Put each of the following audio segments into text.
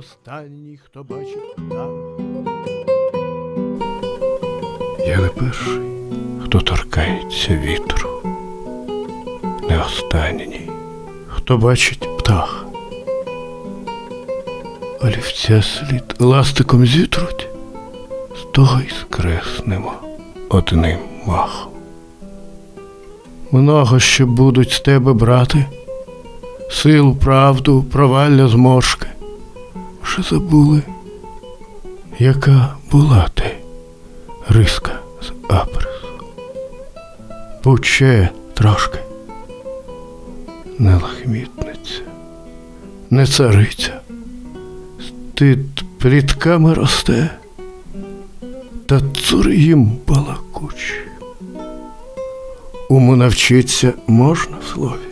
останній, хто бачить птах. Я не перший, хто торкається вітру, не останній, хто бачить птах. Олівця слід ластиком зітруть, з того й скреснемо одним махом. Много ще будуть з тебе брати, силу, правду, провалля зморшки. Вже забули, яка була ти риска з абрису. Будь трошки. Не лахмітниця, не цариця, стид плітками росте, та цур їм балакучі. Уму навчиться можна в слові,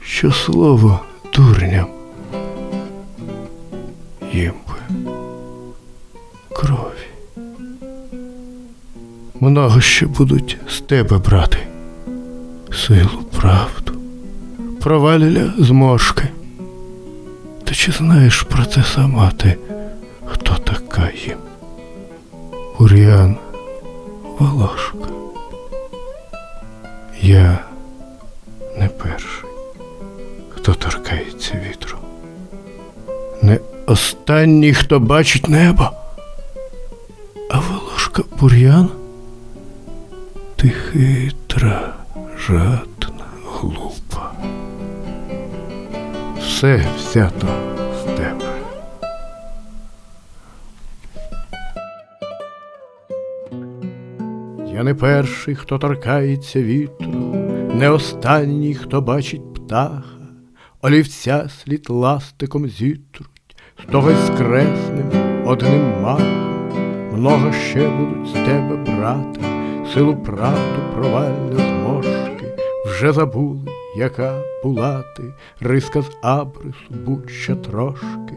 що слово дурням їм би крові. Много ще будуть з тебе брати силу, правду, провалля зморшки. Та чи знаєш про це сама ти, хто така їм? Бур'ян Волошка. Я не перший, хто торкається вітру. Останній, хто бачить небо. А волошка бур'ян? Ти хитра, жадна, глупа. Все взято з тебе. Я не перший, хто торкається вітру, не останній, хто бачить птаха, олівця слід ластиком зітруть, з воскреснем одним махом. Много ще будуть з тебе брати, силу правду провальне зморшки, вже забули, яка була ти, риска з абрису, будь ще трошки.